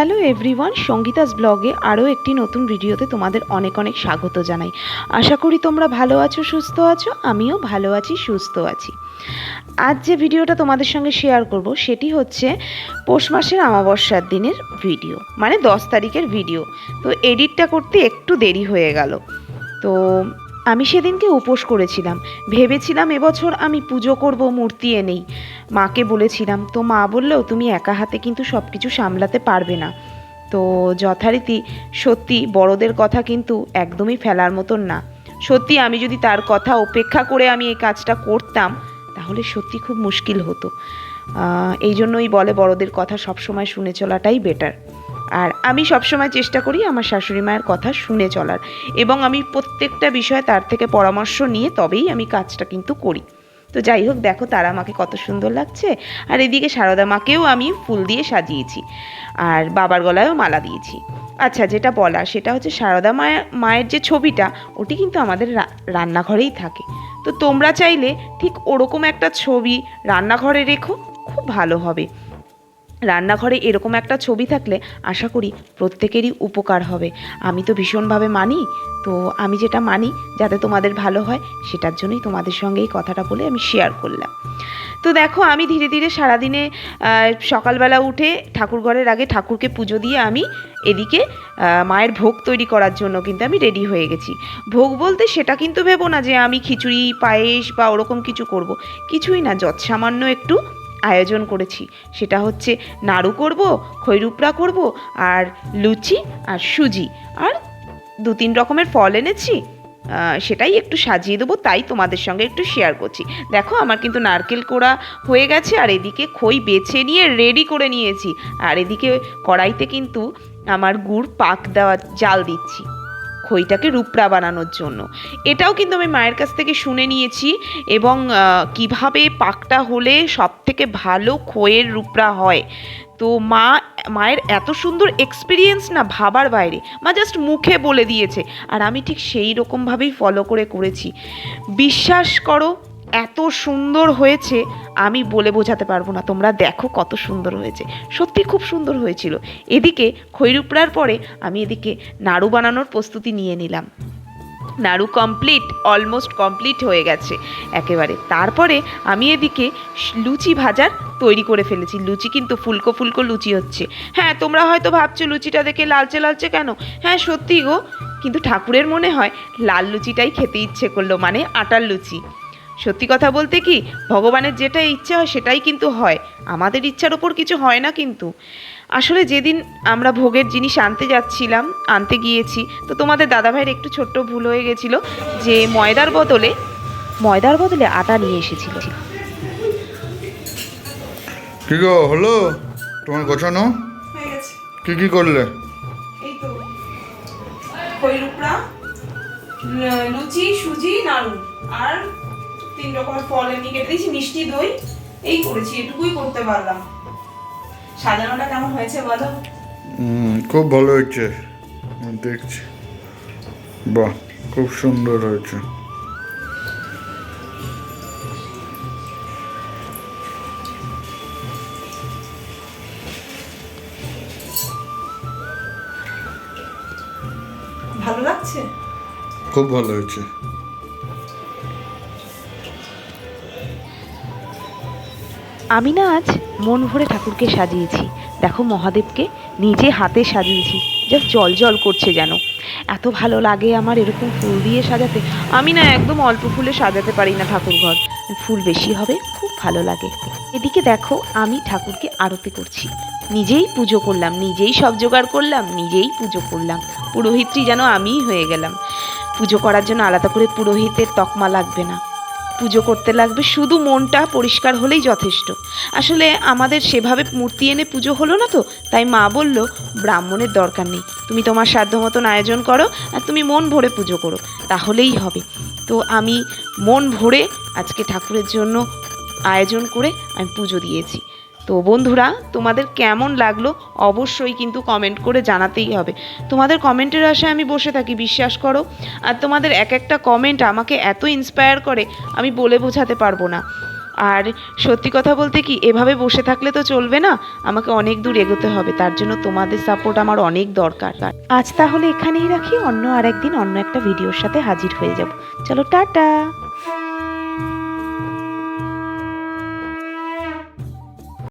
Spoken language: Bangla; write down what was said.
হ্যালো এভরিওয়ান সঙ্গীতাস ব্লগে আরও একটি নতুন ভিডিওতে তোমাদের অনেক অনেক স্বাগত জানাই। আশা করি তোমরা ভালো আছো, সুস্থ আছো, আমিও ভালো আছি, সুস্থ আছি। আজ যে ভিডিওটা তোমাদের সঙ্গে শেয়ার করব, সেটি হচ্ছে পৌষ মাসের অমাবস্যার দিনের ভিডিও মানে দশ তারিখের ভিডিও তো এডিটটা করতে একটু দেরি হয়ে গেল। তো আমি সেদিনকে উপোস করেছিলাম। ভেবেছিলাম এবছর আমি পুজো করব, মূর্তি এনেই। মাকে বলেছিলাম, তো মা বললেও তুমি একা হাতে কিন্তু সব কিছু সামলাতে পারবে না। তো যথারীতি, সত্যি বড়দের কথা কিন্তু একদমই ফেলার মতন না। সত্যি আমি যদি তার কথা উপেক্ষা করে আমি এই কাজটা করতাম, তাহলে সত্যি খুব মুশকিল হতো। এই জন্যই বলে বড়দের কথা সবসময় শুনে চলাটাই বেটার আর আমি সবসময় চেষ্টা করি আমার শাশুড়ি মায়ের কথা শুনে চলার। এবং আমি প্রত্যেকটা বিষয়ে তার থেকে পরামর্শ নিয়ে তবেই আমি কাজটা কিন্তু করি। তো যাই হোক, দেখো তারা মাকে কত সুন্দর লাগছে। আর এদিকে সারদা মাকেও আমি ফুল দিয়ে সাজিয়েছি। আর বাবার গলায়ও মালা দিয়েছি। আচ্ছা যেটা বলা সেটা হচ্ছে সারদা মায়ের মায়ের যে ছবিটা, ওটি কিন্তু আমাদের রান্নাঘরেই থাকে। তো তোমরা চাইলে ঠিক ওরকম একটা ছবি রান্নাঘরে রেখো, খুব ভালো হবে। রান্নাঘরে এরকম একটা ছবি থাকলে আশা করি প্রত্যেকেরই উপকার হবে। আমি তো ভীষণভাবে মানি, তো আমি যেটা মানি যাতে তোমাদের ভালো হয়, সেটার জন্যই তোমাদের সঙ্গে এই কথাটা বলে আমি শেয়ার করলাম। তো দেখো, আমি ধীরে ধীরে সারাদিনে সকালবেলা উঠে ঠাকুর ঘরের আগে ঠাকুরকে পুজো দিয়ে আমি এদিকে মায়ের ভোগ তৈরি করার জন্য কিন্তু আমি রেডি হয়ে গেছি। ভোগ বলতে সেটা কিন্তু ভেবো না যে আমি খিচুড়ি, পায়েস বা ওরকম কিছু করব। কিছুই না, যৎসামান্য একটু আয়োজন করেছি। সেটা হচ্ছে নাড়ু করব, খৈরুপড়া করব, আর লুচি আর সুজি। আর দু তিন রকমের ফল এনেছি। সেটাই একটু সাজিয়ে দেবো, তাই তোমাদের সঙ্গে একটু শেয়ার করছি। দেখো, আমার কিন্তু নারকেল কোড়া হয়ে গেছে, আর এদিকে খই বেছে নিয়ে রেডি করে নিয়েছি। আর এদিকে কড়াইতে কিন্তু আমার গুড় পাক দেওয়া জাল দিচ্ছি। খইটাকে রূপড়া বানানোর জন্য। এটাও কিন্তু আমি মায়ের কাছ থেকে শুনে নিয়েছি এবং কীভাবে পাকটা হলে সব থেকে ভালো খইয়ের রূপড়া হয়। তো মা, মায়ের এত সুন্দর এক্সপিরিয়েন্স না ভাবার বাইরে। মা জাস্ট মুখে বলে দিয়েছে। আর আমি ঠিক সেই রকমভাবেই ফলো করে করেছি। বিশ্বাস করো এত সুন্দর হয়েছে, আমি বলে বোঝাতে পারব না। তোমরা দেখো কত সুন্দর হয়েছে। সত্যি খুব সুন্দর হয়েছিল। এদিকে খৈরুপড়ার পরে আমি এদিকে নাড়ু বানানোর প্রস্তুতি নিয়ে নিলাম। নাড়ু কমপ্লিট অলমোস্ট কমপ্লিট হয়ে গেছে একেবারে। তারপরে আমি এদিকে লুচি ভাজার তৈরি করে ফেলেছি। লুচি কিন্তু ফুলকো ফুলকো লুচি হচ্ছে। হ্যাঁ তোমরা হয়তো ভাবছ লুচিটা দেখে লালচে লালচে কেন? হ্যাঁ সত্যি গো। কিন্তু ঠাকুরের মনে হয় লাল লুচিটাই খেতে ইচ্ছে করল মানে আটার লুচি। সত্যি কথা বলতে কি ভগবানের যেটা ইচ্ছা হয় সেটাই কিন্তু হয়। আমাদের ইচ্ছার ওপর কিছু হয় না কিন্তু। আসলে যেদিন আমরা ভোগের জিনিস আনতে যাচ্ছিলাম আনতে গিয়েছি তো তোমাদের দাদাভাইয়ের একটু ছোট্ট ভুল হয়ে গেছিল যে ময়দার বদলে ময়দার বদলে আটা নিয়ে এসেছিল। কি গো হলো? তোমার গোছানো? কি কি করলে? এই তো লুচি সুজি নাড়ু। আর তিন রকমের ফল এমনি কেটে দিয়েছি মিষ্টি দই এই করেছি এটুকুই করতে পারলাম। সাজানোটা কেমন হয়েছে বলো? খুব ভালো হয়েছে। দেখছি। বাহ খুব সুন্দর হয়েছে। ভালো লাগছে? খুব ভালো হয়েছে। আমি না আজ মন ভরে ঠাকুরকে সাজিয়েছি। দেখো মহাদেবকে, নিজে হাতে সাজিয়েছি। জাস্ট জল জল করছে যেন। এত ভালো লাগে আমার এরকম ফুল দিয়ে সাজাতে। আমি না একদম অল্প ফুলে সাজাতে পারি না ঠাকুর ঘর ফুল বেশি হবে, খুব ভালো লাগে। এদিকে দেখো, আমি ঠাকুরকে আরতি করছি। নিজেই পুজো করলাম, নিজেই সব জোগাড় করলাম, নিজেই পুজো করলাম। পুরোহিত্রী যেন আমিই হয়ে গেলাম। পুজো করার জন্য আলাদা করে পুরোহিতের তকমা লাগবে না। পুজো করতে লাগবে, শুধু মনটা পরিষ্কার হলেই যথেষ্ট। আসলে আমাদের সেভাবে মূর্তি এনে পুজো হলো না তো, তাই মা বলল, ব্রাহ্মণের দরকার নেই। তুমি তোমার সাধ্য মতন আয়োজন করো আর তুমি মন ভরে পুজো করো, তাহলেই হবে। তো আমি মন ভরে আজকে ঠাকুরের জন্য আয়োজন করে আমি পুজো দিয়েছি। তো বন্ধুরা, তোমাদের কেমন লাগল অবশ্যই কিন্তু কমেন্ট করে জানাতেই হবে। তোমাদের কমেন্টের আশায় আমি বসে থাকি, বিশ্বাস করো। আর তোমাদের এক একটা কমেন্ট আমাকে এত ইন্সপায়ার করে, আমি বলে বোঝাতে পারব না। আর সত্যি কথা বলতে কি, এভাবে বসে থাকলে তো চলবে না? আমাকে অনেক দূর এগোতে হবে, তার জন্য তোমাদের সাপোর্ট আমার অনেক দরকার। আজ তাহলে এখানেই রাখি, অন্য আর একদিন অন্য একটা ভিডিওর সাথে হাজির হয়ে যাব। চলো, টাটা!